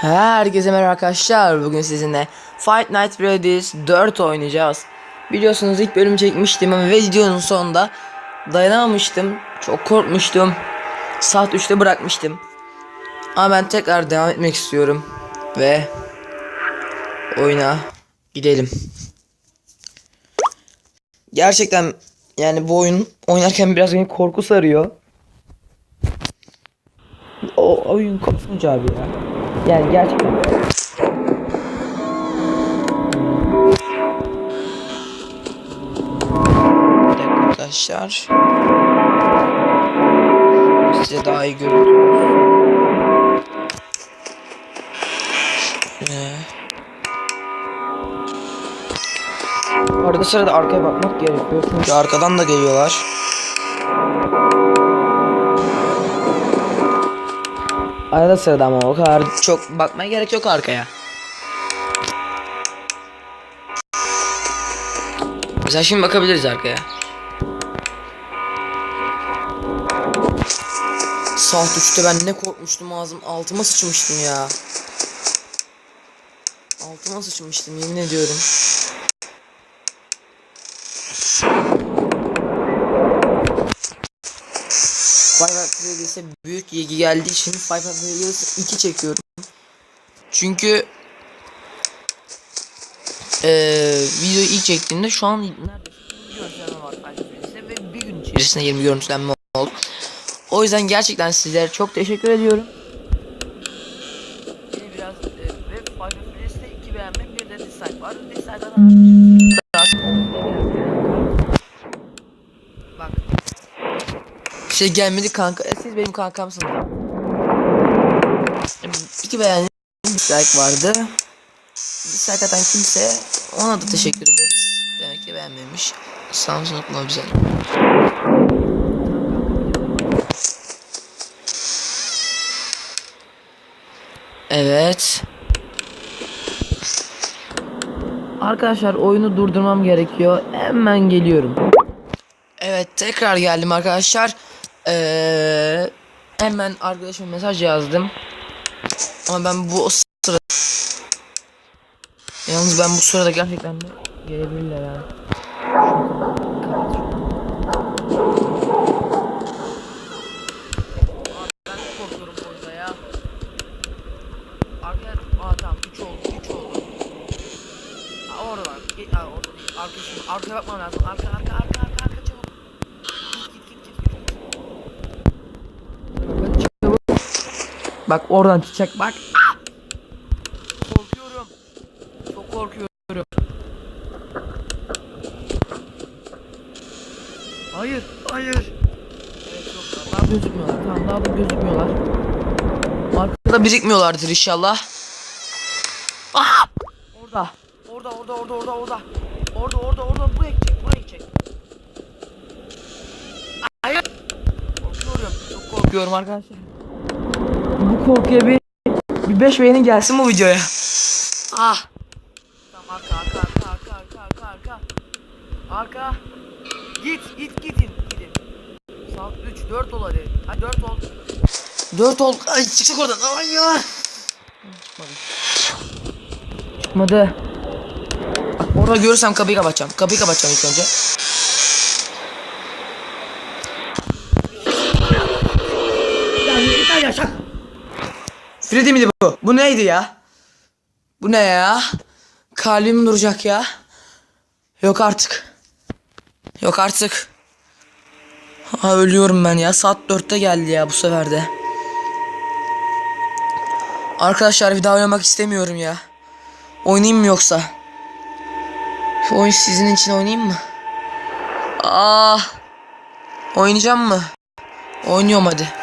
Herkese merhaba arkadaşlar. Bugün sizinle Fight Night Freddy's 4 oynayacağız. Biliyorsunuz ilk bölümü çekmiştim ama videonun sonunda dayanamamıştım. Çok korkmuştum. Saat 3'te bırakmıştım. Ama ben tekrar devam etmek istiyorum. Ve oyuna gidelim. Gerçekten yani bu oyun oynarken biraz beni korku sarıyor. O oyun korkunç abi ya. Yani gerçekten. Arkadaşlar. Size daha iyi görüntü. Şöyle. Arada sırada arkaya bakmak gerekiyor çünkü arkadan da geliyorlar. Arada sırada ama o kadar çok bakmaya gerek yok arkaya. Mesela şimdi bakabiliriz arkaya. Saat 3'te ben ne korkmuştum ağzım altıma sıçmıştım ya. Altıma sıçmıştım yemin ediyorum. Five Nights büyük ilgi geldiği için Five Nights at Freddy's 2 çekiyorum. Çünkü eee videoyu ilk çektiğimde şu an neredeyse 20 görüntülenme bir gün içerisinde 20 görüntülenme oldu. O yüzden gerçekten sizlere çok teşekkür ediyorum. Biraz e, ve Five Nights at Freddy's'te 2 beğenmek bir de dislike var. Dislike'dan şey gelmedi kanka. E, Siz benim kankamsınız. İki beğendiğim dislike vardı. Dislike atan kimse ona da teşekkür ederiz. Demek ki beğenmemiş. Samsun okuma güzel. Evet. Arkadaşlar oyunu durdurmam gerekiyor. Hemen geliyorum. Evet tekrar geldim arkadaşlar. Ee, hemen arkadaşıma mesaj yazdım. Ama ben bu sırada Yalnız ben bu sırada gerçekten de gelebilirler ha. Ben korkuyorum burada ya. Arkaya aa tamam 3 oldu 3 oldu. Ha orada var. Git ha orada değil. Arkasına arkaya bakmam lazım. Arka arka arka arka arka çabuk. Git git git git. git. Çabuk. Bak oradan çıkacak bak. Korkuyorum. Çok korkuyorum. Hayır, hayır. Evet daha gözükmüyorlar. Tamam daha da gözükmüyorlar. Arkada birikmiyorlardır inşallah. Ah! Orada. Orada orada orada orada orada. Orada orada orada buraya gidecek buraya gidecek. Hayır. Korkuyorum. Çok korkuyorum arkadaşlar. Bu korkuya bir bir 5 beğeni gelsin bu videoya. Ah. Tamam arka arka arka arka arka arka arka. Arka. Git git gidin gidin. Saat 3 4 ol hadi. Hadi 4 ol. 4 ol. Ay çıkacak oradan. Ay ya. Çıkmadı. Çıkmadı. Bak orada görürsem kapıyı kapatacağım. Kapıyı kapatacağım ilk önce. Ya yeter ya şak. Freddy miydi bu? Bu neydi ya? Bu ne ya? Kalbim duracak ya. Yok artık. Yok artık. Ha ölüyorum ben ya. Saat 4'te geldi ya bu sefer de. Arkadaşlar bir daha oynamak istemiyorum ya. Oynayayım mı yoksa? Şu oyun sizin için oynayayım mı? Ah. Oynayacağım mı? Oynuyorum hadi.